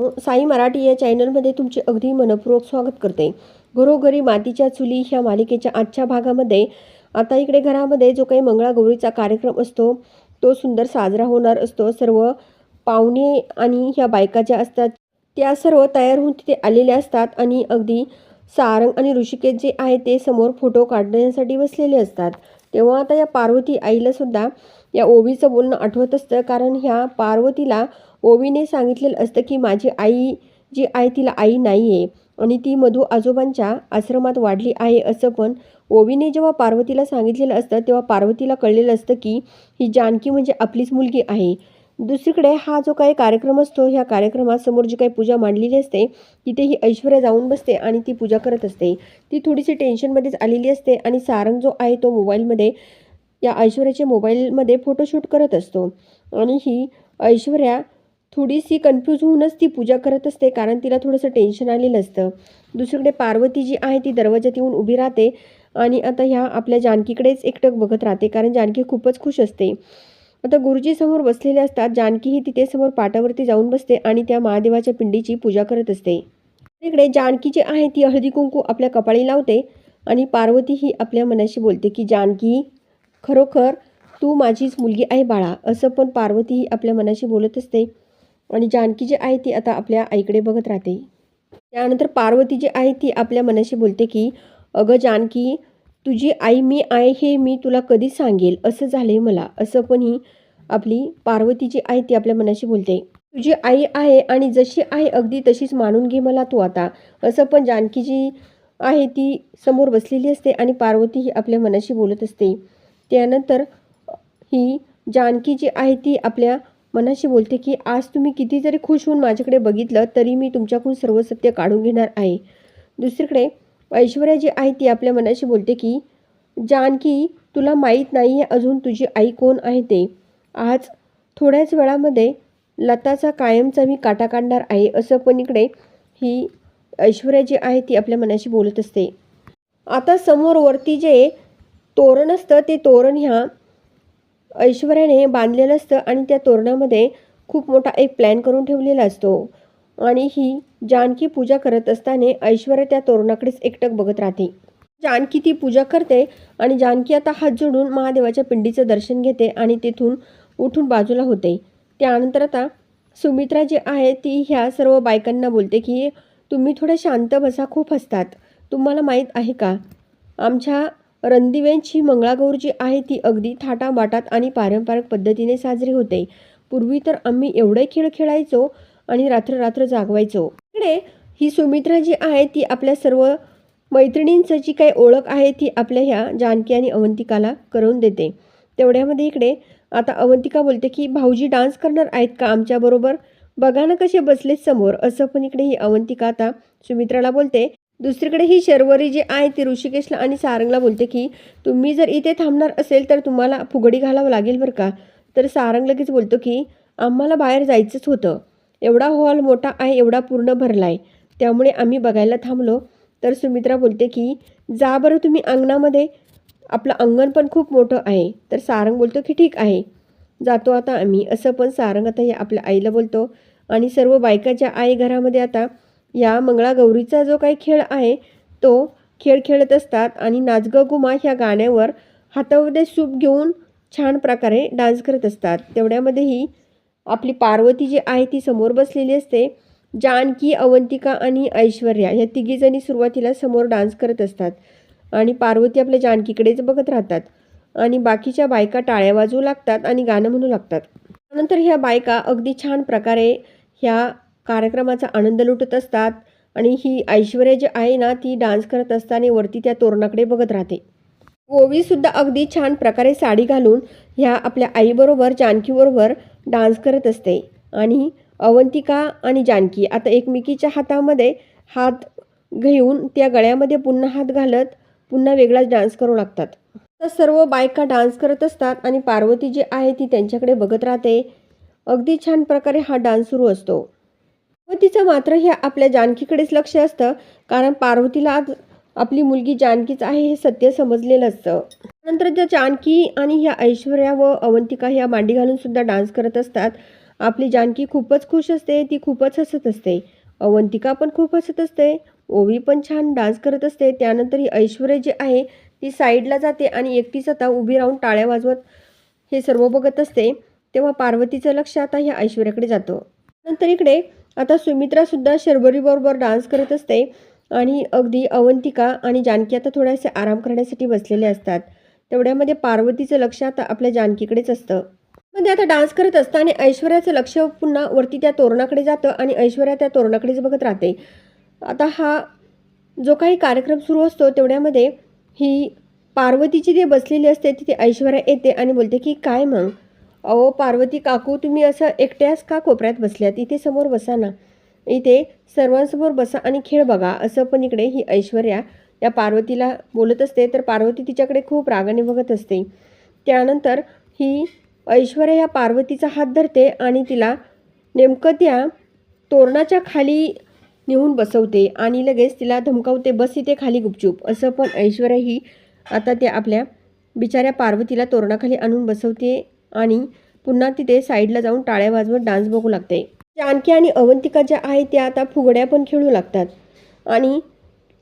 साई मराठी या चॅनलमध्ये तुमचे अगदी मनपूर्वक स्वागत करते. घरोघरी मातीच्या चुली ह्या मालिकेच्या आजच्या भागामध्ये. आता इकडे घरामध्ये जो काही मंगळागौरीचा कार्यक्रम असतो तो सुंदर साजरा होणार असतो. सर्व पाहुणे आणि ह्या बायका ज्या असतात त्या सर्व तयार होऊन तिथे आलेल्या असतात आणि अगदी सारंग आणि ऋषिकेश जे आहे ते समोर फोटो काढण्यासाठी बसलेले असतात. तेव्हा आता या पार्वती आईलासुद्धा या ओवीचं बोलणं आठवत असतं कारण ह्या पार्वतीला ओवीने सांगितलेलं असतं की माझी आई जी आहे तिला आई नाही आहे आणि ती मधू आजोबांच्या आश्रमात वाढली आहे असं पण ओवीने जेव्हा पार्वतीला सांगितलेलं असतं तेव्हा पार्वतीला कळलेलं असतं की ही जानकी म्हणजे आपलीच मुलगी आहे. दुसरीकडे हा जो काही कार्यक्रम असतो ह्या कार्यक्रमात समोर जी काही पूजा मांडलेली असते तिथे ही ऐश्वर्या जाऊन बसते आणि ती पूजा करत असते. ती थोडीशी टेन्शनमध्येच आलेली असते आणि सारंग जो आहे तो मोबाईलमध्ये या ऐश्वर्याच्या मोबाईलमध्ये फोटोशूट करत असतो. आणि ही ऐश्वर्या थोडीशी कन्फ्यूज होऊनच ती पूजा करत असते कारण तिला थोडंसं टेन्शन आलेलं असतं. दुसरीकडे पार्वती जी आहे ती दरवाजात येऊन उभी राहते आणि आता ह्या आपल्या जानकीकडेच एकटक बघत राहते कारण जानकी खूपच खुश असते. आता गुरुजी समोर बसलेले असतात जानकी ही तिथे समोर पाटावरती जाऊन बसते आणि त्या महादेवाच्या पिंडीची पूजा करत असते. इकडे जानकी जी आहे ती हळदी कुंकू आपल्या कपाळी लावते आणि पार्वती ही आपल्या मनाशी बोलते की जानकी खरोखर तू माझीच मुलगी आहे बाळा असं पण पार्वती ही आपल्या मनाशी बोलत असते. आणि जानकी जी आहे ती आता आपल्या आईकडे बघत राहते. त्यानंतर पार्वती जी आहे ती आपल्या मनाशी बोलते की अगं जानकी तुझी आई मी आहे हे मी तुला कधी सांगेल. असं झालंय मला. असं पण ही आपली पार्वती जी आहे ती आपल्या मनाशी बोलते. तुझी आई आहे आणि जशी आहे अगदी तशीच मानून घे मला तू आता. असं पण जानकी जी आहे ती समोर बसलेली असते आणि पार्वती ही आपल्या मनाशी बोलत असते. त्यानंतर ही जानकी जी आहे ती आपल्या मनाशी बोलते की आज तुम्ही किती जरी खुश होऊन माझ्याकडे बघितलं तरी मी तुमच्याकडून सर्व सत्य काढून घेणार आहे. दुसरीकडे ऐश्वर्या जी आहे ती आपल्या मनाशी बोलते की जानकी तुला माहीत नाही आहे अजून तुझी आई कोण आहे ते. आज थोड्याच वेळामध्ये लताचा कायमचा मी काटा काढणार आहे असं पण इकडे ही ऐश्वर्या जी आहे ती आपल्या मनाशी बोलत असते. आता समोर वरती जे तोरण असतं ते तोरण ह्या ऐश्वर्याने बांधलेलं असतं आणि त्या तोरणामध्ये खूप मोठा एक प्लॅन करून ठेवलेला असतो. आणि ही जानकी पूजा करत असताना ऐश्वर्या त्या तोरणाकडेच एकटक बघत राहते. जानकी ती पूजा करते आणि जानकी आता हात जोडून महादेवाच्या पिंडीचं दर्शन घेते आणि तिथून उठून बाजूला होते. त्यानंतर आता सुमित्रा जी आहे ती ह्या सर्व बायकांना बोलते की तुम्ही थोडं शांत बसा खूप हसतात. तुम्हाला माहीत आहे का? आमच्या रणदिव्यांची मंगळागौर जी आहे ती अगदी थाटामाटात आणि पारंपरिक पद्धतीने साजरी होते. पूर्वी तर आम्ही एवढे खेळ खेळायचो आणि रात्र रात्र जागवायचो. इकडे ही सुमित्रा जी आहे ती आपल्या सर्व मैत्रिणींचं जी काही ओळख आहे ती आपल्या ह्या जानकी आणि अवंतिकाला करून देते. तेवढ्यामध्ये इकडे आता अवंतिका बोलते की भाऊजी डान्स करणार आहेत का आमच्याबरोबर? बघा ना कसे बसलेत समोर. असं पण इकडे ही अवंतिका आता सुमित्राला बोलते. दुसरीकडे ही शर्वरी जी आहे ती ऋषिकेशला आणि सारंगला बोलते की तुम्ही जर इथे थांबणार असेल तर तुम्हाला फुगडी घालावं लागेल बरं का. तर सारंग लगेच बोलतो की आम्हाला बाहेर जायचंच होतं. एवढा हॉल मोठा आहे एवढा पूर्ण भरला आहे त्यामुळे आम्ही बघायला थांबलो. तर सुमित्रा बोलते की जा बरं तुम्ही अंगणामध्ये. आपलं अंगण पण खूप मोठं आहे. तर सारंग बोलतो की ठीक आहे. जातो आता आम्ही. असं पण सारंग आता हे आपल्या आईला बोलतो. आणि सर्व बायकाच्या आई घरामध्ये आता या मंगळागौरीचा जो काही खेळ आहे तो खेळ खेळत असतात आणि नाचगं गुमा ह्या गाण्यावर हातामध्ये सूप घेऊन छान प्रकारे डान्स करत असतात. तेवढ्यामध्येही आपली पार्वती जी आहे ती समोर बसलेली असते. जानकी अवंतिका आणि ऐश्वर्या ह्या तिघीजणी सुरुवातीला समोर डान्स करत असतात आणि पार्वती आपल्या जानकीकडेच बघत राहतात आणि बाकीच्या बायका टाळ्या वाजवू लागतात आणि गाणं म्हणू लागतात. त्यानंतर ह्या बायका अगदी छान प्रकारे ह्या कार्यक्रमाचा आनंद लुटत असतात आणि ही ऐश्वर्या जी आहे ना ती डान्स करत असताना वरती त्या तोरणाकडे बघत राहते. ओवीसुद्धा अगदी छान प्रकारे साडी घालून ह्या आपल्या आईबरोबर जानकीबरोबर डान्स करत असते. आणि अवंतिका आणि जानकी आता एकमेकीच्या हातामध्ये हात घेऊन त्या गळ्यामध्ये पुन्हा हात घालत पुन्हा वेगळाच डान्स करू लागतात. तर सर्व बायका डान्स करत असतात आणि पार्वती जी आहे ती त्यांच्याकडे बघत राहते. अगदी छान प्रकारे हा डान्स सुरू असतो. पार्वतीचं मात्र हे आपल्या जानकीकडेच लक्ष असतं कारण पार्वतीला आज आपली मुलगी जानकीच आहे हे सत्य समजलेलं असतं. नंतर ज्या जानकी आणि ह्या ऐश्वर्या व अवंतिका ह्या मांडी घालून सुद्धा डान्स करत असतात. आपली जानकी खूपच खुश असते ती खूपच हसत असते. अवंतिका पण खूप हसत असते ओवी पण छान डान्स करत असते. त्यानंतर ही ऐश्वर्या जी आहे ती साईडला जाते आणि एकटीच आता उभी राहून टाळ्या वाजवत हे सर्व बघत असते. तेव्हा पार्वतीचं लक्ष आता ह्या ऐश्वर्याकडे जातं. नंतर इकडे आता सुमित्रासुद्धा शर्बरीबरोबर डान्स करत असते आणि अगदी अवंतिका आणि जानकी आता थोडेसे आराम करण्यासाठी बसलेले असतात. तेवढ्यामध्ये पार्वतीचं लक्ष आता आपल्या जानकीकडेच असतं. म्हणजे आता डान्स करत असताना ऐश्वर्याचं लक्ष पुन्हा वरती त्या तोरणाकडे जातं आणि ऐश्वर्या त्या तोरणाकडेच बघत राहते. आता हा जो काही कार्यक्रम सुरू असतो तेवढ्यामध्ये ही पार्वतीची जे बसलेली असते तिथे ऐश्वर्या येते आणि बोलते की काय मग? अहो पार्वती काकू तुम्ही असं एकट्याच का कोपऱ्यात बसल्यात? इथे समोर बसा ना. इथे सर्वांसमोर बसा आणि खेळ बघा. असं पण इकडे ही ऐश्वर्या या पार्वतीला बोलत असते. तर पार्वती तिच्याकडे खूप रागाने बघत असते. त्यानंतर ही ऐश्वर्या या पार्वतीचा हात धरते आणि तिला नेमकं त्या तोरणाच्या खाली नेऊन बसवते आणि लगेच तिला धमकावते बस इथे खाली गुपचूप. असं पण ऐश्वर्या ही आता त्या आपल्या बिचाऱ्या पार्वतीला तोरणाखाली आणून बसवते. आणि पुन्हा तिथे साईडला जाऊन टाळ्या वाजवत डान्स बघू लागते. जानकी आणि अवंतिका ज्या आहेत त्या आता फुगड्या पण खेळू लागतात. आणि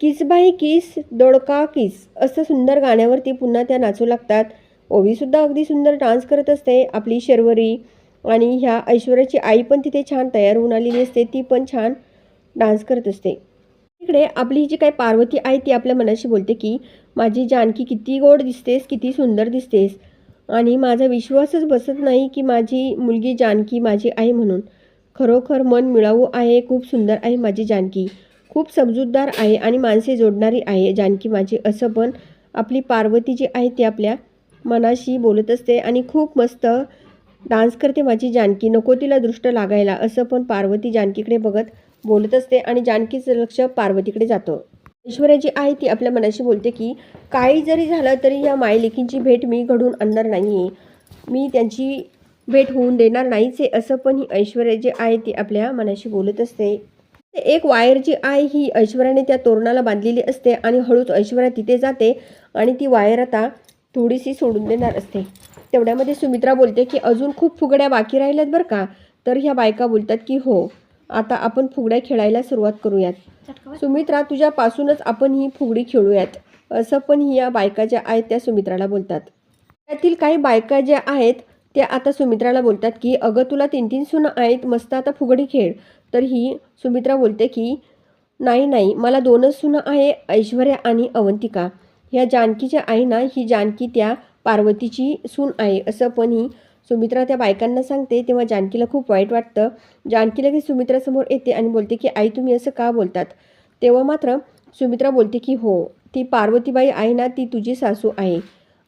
किस बाई किस दोडका किस असं सुंदर गाण्यावरती पुन्हा त्या नाचू लागतात. ओवीसुद्धा अगदी सुंदर डान्स करत असते आपली शर्वरी आणि ह्या ऐश्वर्याची आई पण तिथे छान तयार होऊन आलेली असते ती पण छान डान्स करत असते. इकडे आपली जी काही पार्वती आहे ती आपल्या मनाशी बोलते की माझी जानकी किती गोड दिसतेस किती सुंदर दिसतेस. आणि माझा विश्वासच बसत नाही की माझी मुलगी जानकी माझी आई म्हणून. खरोखर मन मिळावू आहे खूप सुंदर आहे माझी जानकी. खूप समजूतदार आहे आणि माणसे जोडणारी आहे जानकी माझी असं पण आपली पार्वती जी आहे ती आपल्या मनाशी बोलत असते आणि खूप मस्त डान्स करते माझी जानकी नको तिला दृष्ट लागायला असं पण पार्वती जानकीकडे बघत बोलत असते आणि जानकीचं लक्ष पार्वतीकडे जातं. ऐश्वर्या जी आहे ती आपल्या मनाशी बोलते की काही जरी झालं तरी या मायलेकींची भेट मी घडून आणणार नाही आहे मी त्यांची भेट होऊन देणार नाहीच आहे असं पण ही ऐश्वर्या जी आहे ती आपल्या मनाशी बोलत असते. एक वायर जी आहे ही ऐश्वर्याने त्या तोरणाला बांधलेली असते आणि हळूच ऐश्वर्या तिथे जाते आणि ती वायर आता थोडीशी सोडून देणार असते. तेवढ्यामध्ये सुमित्रा बोलते की अजून खूप फुगड्या बाकी राहिल्यात बरं का? तर ह्या बायका बोलतात की हो आता आपण फुगड्या खेळायला सुरुवात करूयात. सुमित्रा तुझ्यापासूनच आपण ही फुगडी खेळूयात. असं पण ही या बायका ज्या आहेत त्या सुमित्राला बोलतात. त्यातील काही बायका ज्या आहेत त्या आता सुमित्राला बोलतात की अगं तुला तीन तीन सुना आहेत मस्त आता फुगडी खेळ. तर ही सुमित्रा बोलते की नाही नाही मला दोनच सुना आहे ऐश्वर्या आणि अवंतिका. ह्या जानकीच्या आई ना ही जानकी त्या पार्वतीची सून आहे. असं पण ही सुमित्रा त्या बायकांना सांगते तेव्हा जानकीला खूप वाईट वाटतं. जानकी लगेच सुमित्रासमोर येते आणि बोलते की आई तुम्ही असं का बोलतात? तेव्हा मात्र सुमित्रा बोलते की हो ती पार्वतीबाई आहे ना ती तुझी सासू आहे.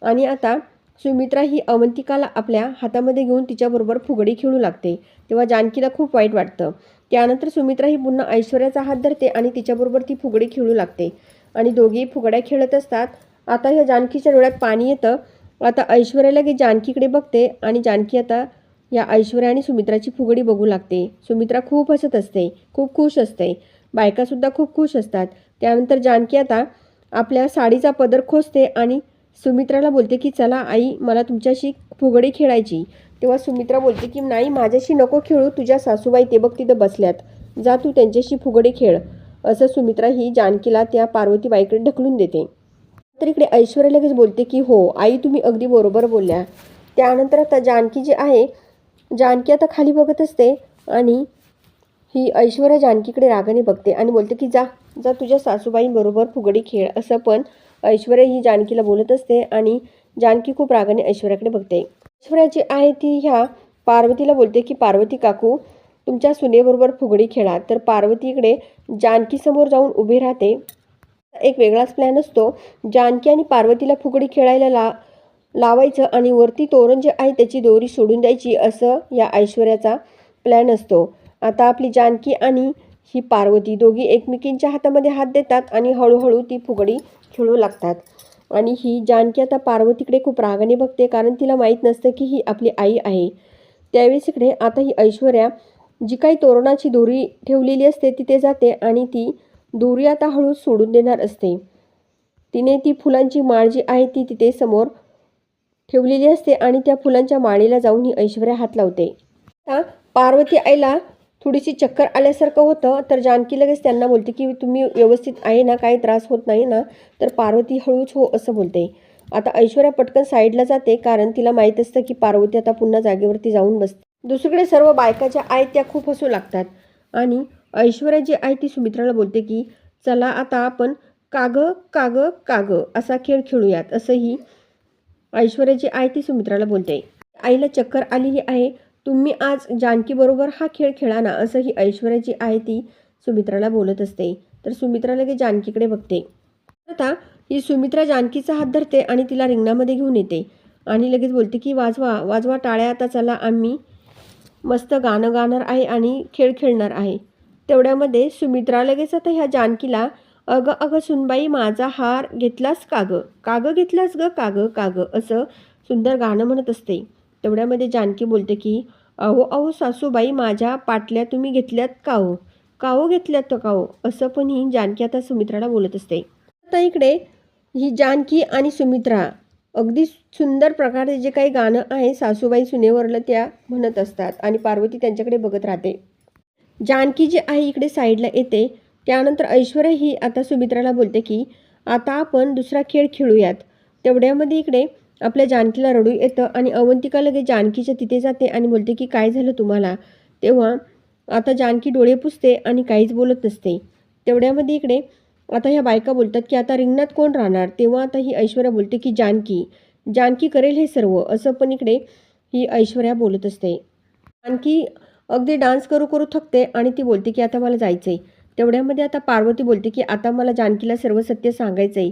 आणि आता सुमित्रा ही अवंतिकाला आपल्या हातामध्ये घेऊन तिच्याबरोबर फुगडी खेळू लागते. तेव्हा जानकीला खूप वाईट वाटतं. त्यानंतर सुमित्रा ही पुन्हा ऐश्वर्याचा हात धरते आणि तिच्याबरोबर ती फुगडी खेळू लागते. आणि दोघेही फुगड्या खेळत असतात. आता ह्या जानकीच्या डोळ्यात पाणी येतं. आता ऐश्वर्या लगेच जानकीकडे बघते आणि जानकी आता या ऐश्वर्या आणि सुमित्राची फुगडी बघू लागते. सुमित्रा खूप हसत असते खूप खुश असते. बायकासुद्धा खूप खुश असतात. त्यानंतर जानकी आता आपल्या साडीचा पदर खोचते आणि सुमित्राला बोलते की चला आई मला तुमच्याशी फुगडी खेळायची. तेव्हा सुमित्रा बोलते की नाही माझ्याशी नको खेळू तुझ्या सासूबाई ते बघ तिथं बसल्यात. जा तू त्यांच्याशी फुगडी खेळ. असं सुमित्रा ही जानकीला त्या पार्वतीबाईकडे ढकलून देते. तर इकडे ऐश्वर्या लगेच बोलते की हो आई तुम्ही अगदी बरोबर बोलल्या. त्यानंतर आता जानकी जी आहे जानकी आता खाली बघत असते आणि ही ऐश्वर्या जानकीकडे रागाने बघते आणि बोलते की जा जा तुझ्या सासूबाईंबरोबर फुगडी खेळ असं पण ऐश्वर्या ही जानकीला बोलत असते आणि जानकी खूप रागाने ऐश्वर्याकडे बघते. ऐश्वर्या जी आहे ती ह्या पार्वतीला बोलते की पार्वती काकू तुमच्या सुनेबरोबर फुगडी खेळा. तर पार्वती इकडे जानकीसमोर जाऊन उभी राहते. एक वेगळाच प्लॅन असतो. जानकी आणि पार्वतीला फुगडी खेळायला ला लावायचं आणि वरती तोरण जे आहे त्याची दोरी सोडून द्यायची असं या ऐश्वर्याचा प्लॅन असतो. आता आपली जानकी आणि ही पार्वती दोघी एकमेकींच्या हातामध्ये हात देतात आणि हळूहळू ती फुगडी खेळू लागतात. आणि ही जानकी आता पार्वतीकडे खूप रागाने बघते कारण तिला माहीत नसतं की ही आपली आई आहे. त्यावेळेस इकडे आता ही ऐश्वर्या जी काही तोरणाची दोरी ठेवलेली असते तिथे जाते आणि ती दोरी आता हळू सोडून देणार असते. तिने ती फुलांची माळ जी आहे ती तिथे समोर ठेवलेली असते आणि त्या फुलांच्या माळीला जाऊन ही ऐश्वर्या हात लावते. आता पार्वती आईला थोडीशी चक्कर आल्यासारखं होतं तर जानकी लगेच त्यांना बोलते की तुम्ही व्यवस्थित आहे ना काही त्रास होत नाही ना? तर पार्वती हळूच हो असं बोलते. आता ऐश्वर्या पटकन साईडला जाते कारण तिला माहीत असतं की पार्वती आता पुन्हा जागेवरती जाऊन बसते. दुसरीकडे सर्व बायका ज्या आहेत त्या खूप हसू लागतात आणि ऐश्वर्या जी आहे ती सुमित्राला बोलते की चला आता आपण काग काग काग असा खेळ खेळूयात असंही ऐश्वर्या जी आहे ती सुमित्राला बोलते. आईला चक्कर आलेली आहे तुम्ही आज जानकीबरोबर हा खेळ खेळा ना असंही ऐश्वर्या जी आहे ती सुमित्राला बोलत असते. तर सुमित्रा लगेच जानकीकडे बघते. आता ही सुमित्रा जानकीचा हात धरते आणि तिला रिंगणामध्ये घेऊन येते आणि लगेच बोलते की वाजवा वाजवा टाळ्या आता चला आम्ही मस्त गाणं गाणार आहे आणि खेळ खेळणार आहे. तेवढ्यामध्ये सुमित्रा लगेच आता ह्या जानकीला अगं अगं सुनबाई माझा हार घेतलास का गं? कागं घेतलास ग? कागं कागं असं सुंदर गाणं म्हणत असते. तेवढ्यामध्ये जानकी बोलते की अहो अहो सासूबाई माझ्या पाटल्या तुम्ही घेतल्यात का हो? काहो घेतल्यात तो काहो असं पण ही जानकी आता सुमित्राला बोलत असते. आता इकडे ही जानकी आणि सुमित्रा अगदी सुंदर प्रकारे जे काही गाणं आहे सासूबाई सुनेवरलं त्या म्हणत असतात आणि पार्वती त्यांच्याकडे बघत राहते. जानकी जी आहे इकडे साईडला येते. त्यानंतर ऐश्वर्या ही आता सुमित्राला बोलते की आता आपण दुसरा खेळ खेळूयात. तेवढ्यामध्ये इकडे आपल्या जानकीला रडू येतं आणि अवंतिका लगेच जानकीच्या तिथे जाते आणि बोलते की काय झालं तुम्हाला? तेव्हा आता जानकी डोळे पुसते आणि काहीच बोलत नसते. तेवढ्यामध्ये इकडे आता ह्या बायका बोलतात की आता रिंगणात कोण राहणार? तेव्हा आता ही ऐश्वर्या बोलते की जानकी जानकी करेल हे सर्व. असं पण इकडे ही ऐश्वर्या बोलत असते. जानकी अगदी डान्स करू करू थकते आणि ती बोलते की आता मला जायचं आहे तेवढ्यामध्ये आता पार्वती बोलते की आता मला जानकीला सर्व सत्य सांगायचं आहे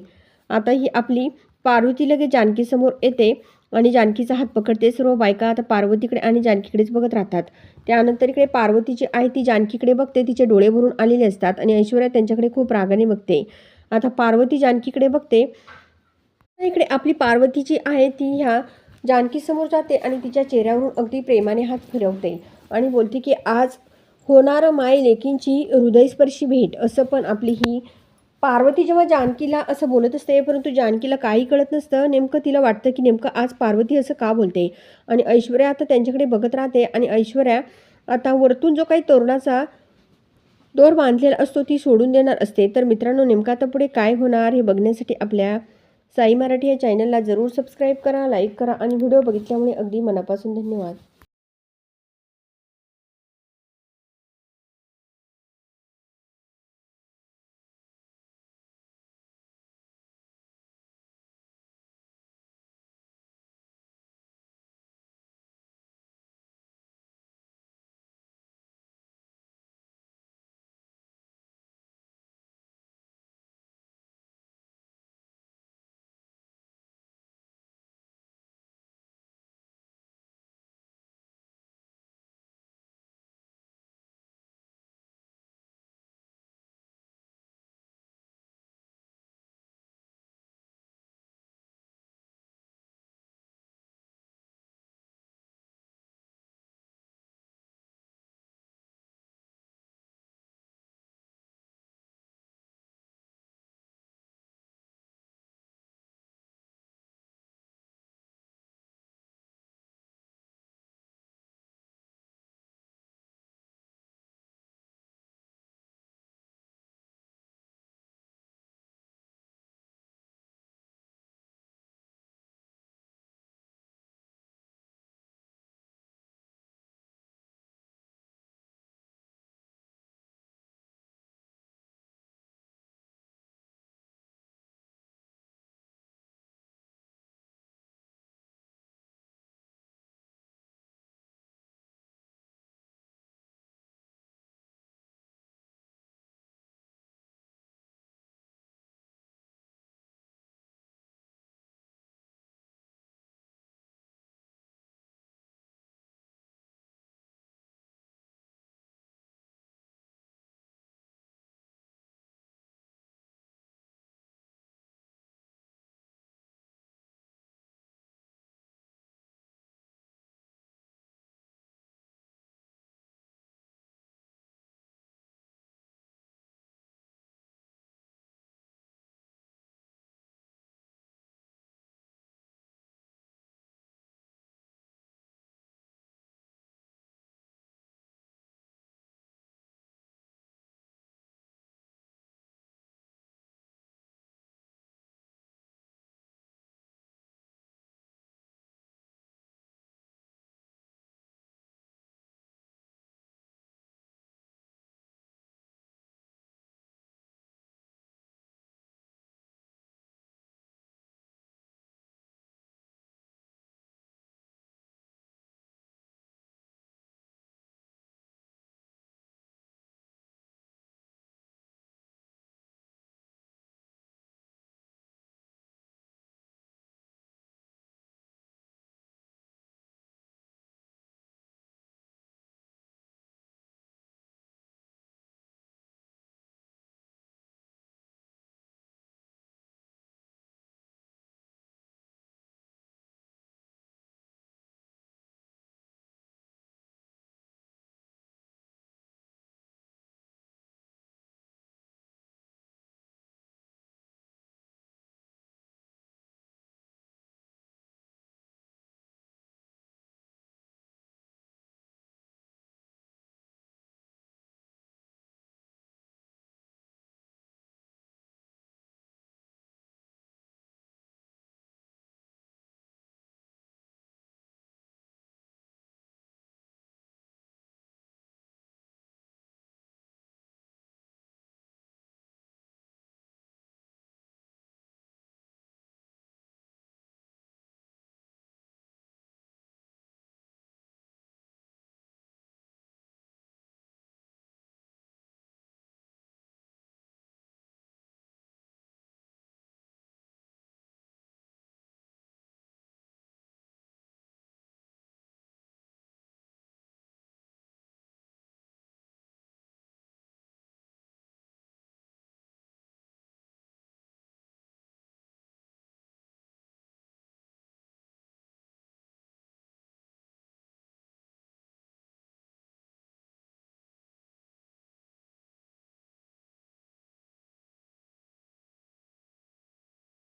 आता ही आपली पार्वती लगेच जानकीसमोर येते आणि जानकीचा हात पकडते. सर्व बायका आता पार्वतीकडे आणि जानकीकडेच बघत राहतात. त्यानंतर इकडे पार्वती जी आहे ती जानकीकडे बघते. तिचे डोळे भरून आलेले असतात आणि ऐश्वर्या त्यांच्याकडे खूप रागाने बघते. आता पार्वती जानकीकडे बघते. इकडे आपली पार्वती जी आहे ती ह्या जानकीसमोर जाते आणि तिच्या चेहऱ्यावरून अगदी प्रेमाने हात फिरवते. आणि बोलते की आज होणारं माय लेकींची हृदयस्पर्शी भेट असं पण आपली ही पार्वती जेव्हा जानकीला असं बोलत असते परंतु जानकीला काही कळत नसतं. नेमकं तिला वाटतं की नेमकं आज पार्वती असं का बोलते? आणि ऐश्वर्या आता त्यांच्याकडे बघत राहते आणि ऐश्वर्या आता वरतून जो काही तोरणाचा दोर बांधलेला असतो ती सोडून देणार असते. तर मित्रांनो नेमकं आता पुढे काय होणार हे बघण्यासाठी आपल्या साई मराठी या चॅनलला जरूर सबस्क्राईब करा लाईक करा आणि व्हिडिओ बघितल्यामुळे अगदी मनापासून धन्यवाद.